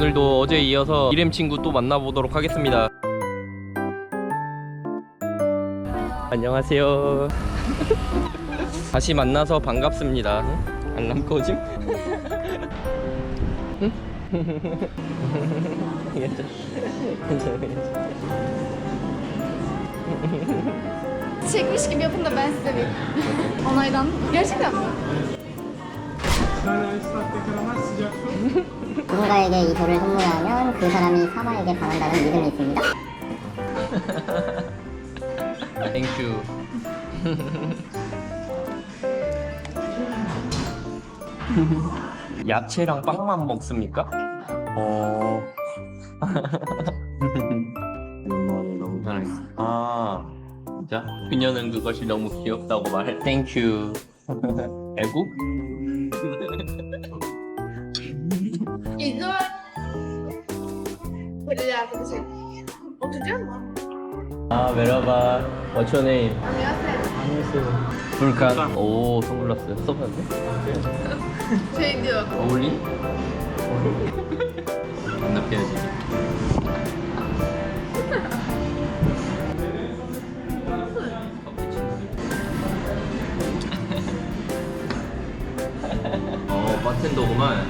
오늘도 어제 이어서 이렘 친구 또 만나보도록 하겠습니다. 안녕하세요. 다시 만나서 반갑습니다. 응? 알람 꺼짐? 응? 괜찮아. 괜찮아, 괜찮아. Çekmiş gibi yapın da ben size bir onaydan. Gerçekten mi? hala ıslak karamel sıcak su. 누군가에게 이 돌을 선물하면 그 사람이 사마에게 반한다는 믿음이 있습니다. 땡큐. 야채랑 빵만 먹습니까? 어. 너무 잘했어. 아, 진짜? 그녀는 그것이 너무 귀엽다고 말해. 땡큐. 애국? Arkadaşım. Oturacak mı? 아, 메라바. What's your name? Anlıyorsun. 불칸. 오, 선글라스. 써봤는데? Şey diyor. 어울리? 반납 해야지. 어, 바텐더구만.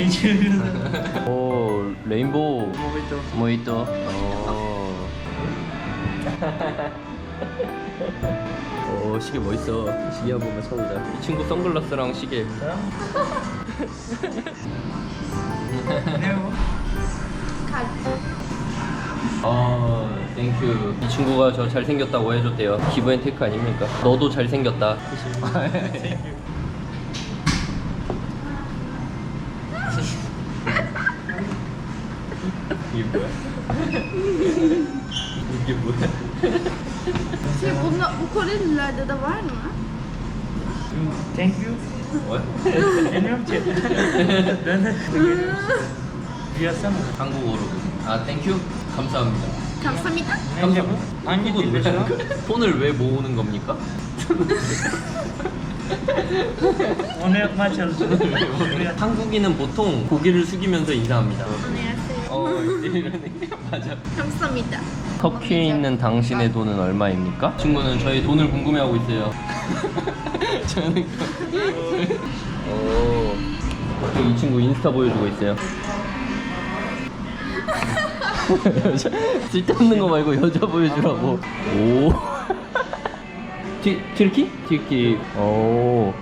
이거구나. 오, 레인보우. 모히또. 모히또. 어. 오, 시계 멋있어. 시계 한 번만 쳐보자. 이 친구 선글라스랑 시계. 아, 땡큐. 이 친구가 저 잘생겼다고 해줬대요. 기브앤테이크 아닙니까? 너도 잘생겼다. 이게 뭐야? 이게 뭐야? Şey bunlar, bu Korelilerde de var mı? Thank you. 뭐야? Bilmiyorum ki. ben de mı? 한국어로. 아, 땡큐. 감사합니다. Bu? Hangi 폰을 dilde 왜, an? 폰을 왜 모으는 겁니까? Çalışıyorum. Buraya- 한국인은 보통 고개를 숙이면서 인사합니다. Anlayasın. 어, 게 맞아. Kamsamita. 터키에 있는 당신의 돈은 얼마입니까? 친구는 저희 돈을 궁금해하고 있어요. 저는 오, 이 친구 인스타 보여주고 있어요. 쓸데없는 거 말고 여자 보여주라고. 오. 티, 튀르키? 튀르키. 오.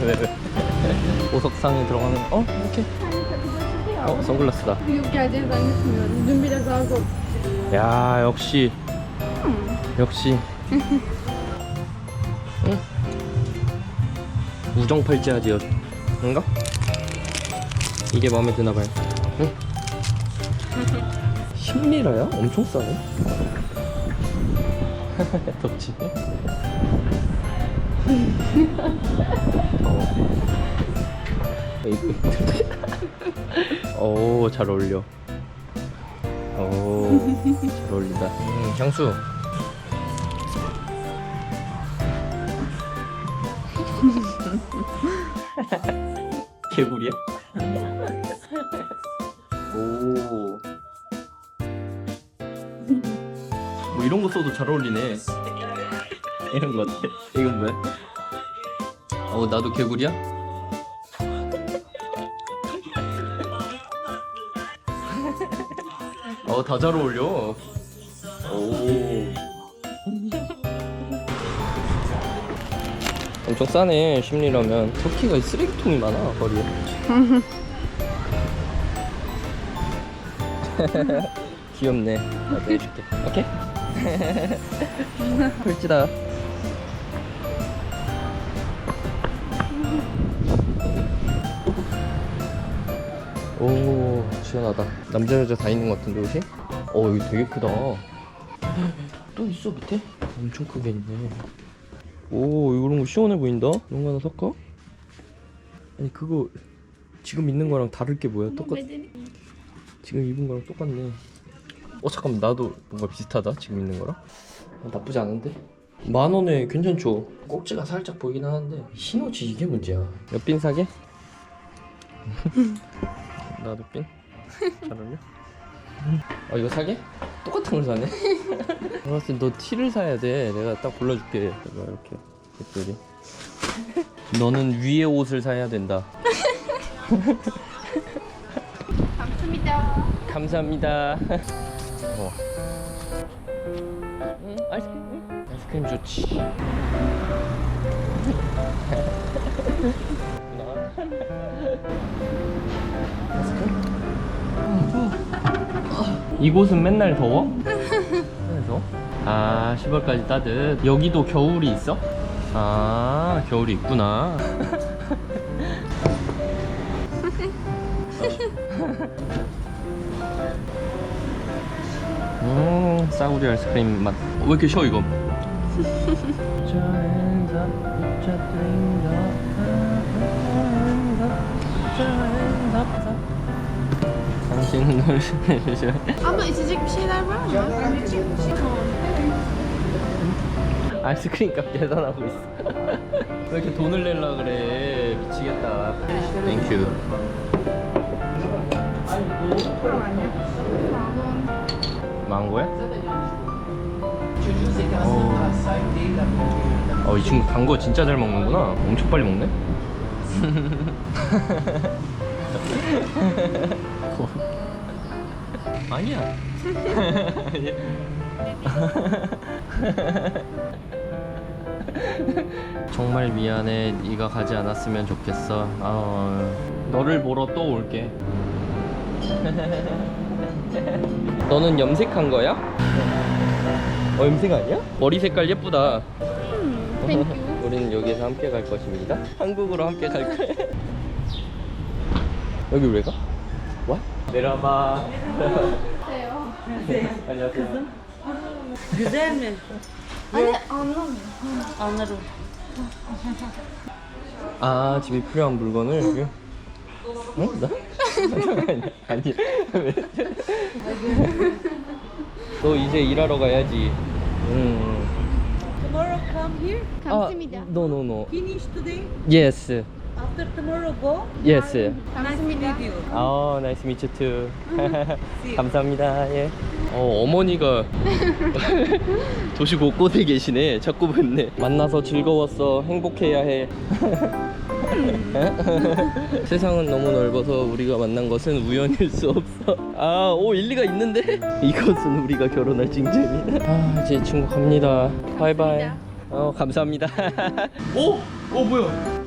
왜, 왜? 보석상에 들어가는 어 이렇게 어 선글라스다. Dün biraz daha zor. 야 역시 역시 응? 우정팔찌하지요 뭔가 이게 마음에 드나봐요 응? 10리라야? 엄청 싸네 덥지 어. 오, 잘 어울려. 오, 잘 어울린다. 음, 향수. 개구리야? 오. 뭐 이런 거 써도 잘 어울리네. 이런 거 어때? 이건 뭐야? 어, 나도 개구리야? 어, 다 잘 어울려. 오. 엄청 싸네, 심리라면. 터키가 쓰레기통이 많아, 거리에. 귀엽네. 나도 해줄게. 오케이? 펼치다. 오 시원하다 남자 여자 다 있는 것 같은데 옷이? 어 여기 되게 크다 또 있어 밑에? 엄청 크게 있네 오 이런 거 시원해 보인다 이런 거 하나 살까? 아니 그거 지금 있는 거랑 다를 게 뭐야 똑같. 지금 입은 거랑 똑같네 어 잠깐만 나도 뭔가 비슷하다 지금 있는 거랑 어, 나쁘지 않은데? 만 원에 괜찮죠? 꼭지가 살짝 보이긴 하는데 신호지 이게 문제야. 몇 빈 사게? 나도 빈? 잘 어울려? 아 이거 사게? 똑같은 걸 사네. 내가 봤을 땐너 티를 사야 돼. 내가 딱 골라줄게. 이거 이렇게 예쁘게. 너는 위에 옷을 사야 된다. 감사합니다. 감사합니다. 어. 응, 아이스크림. 응? 아이스크림 좋지. 이곳은 맨날 더워? 맨날 더워? 아 10월까지 따뜻 여기도 겨울이 있어? 아 겨울이 있구나 음 싸구리 아이스크림 맛. 왜 이렇게 쉬워 이거? 널 신내주셔. Abla içecek bir şeyler var mı? 아이스크림 값 계산하고 있어. 왜 이렇게 돈을 내려 그래? 미치겠다. 땡큐. 망고야? 어, 이 친구 단 거 진짜 잘 먹는구나. 엄청 빨리 먹네. 아니야. 정말 미안해. 네가 가지 않았으면 좋겠어. 아, 너를 보러 또 올게. 너는 염색한 거야? 어, 염색 아니야? 머리 색깔 예쁘다. 땡큐. 우리는 여기에서 함께 갈 것입니다. 한국으로 함께 갈 거야. 여기 왜 가? 와? 내려봐. Teo. 안녕하세요. Güzel mi? Anne anlamıyor. Anlarım. 아 집에 필요한 물건을 여기. 어? 나? 아니 왜? 너 이제 일하러 가야지. 음. Tomorrow come here. 아, 감사합니다. no no no. Finish today. Yes. After tomorrow go. Yes. Nice to meet you. 아, 나이스 미츠 투. 감사합니다. 예. 어, 어머니가 도시 곳곳에 계시네. 자꾸 뵙네. 만나서 즐거웠어. 행복해야 해. 세상은 너무 넓어서 우리가 만난 것은 우연일 수 없어. 아, 오 일리가 있는데? 이것은 우리가 결혼할 징조입니다. 아, 이제 친구 갑니다. 바이바이. 어, 감사합니다. 오, 어 뭐야?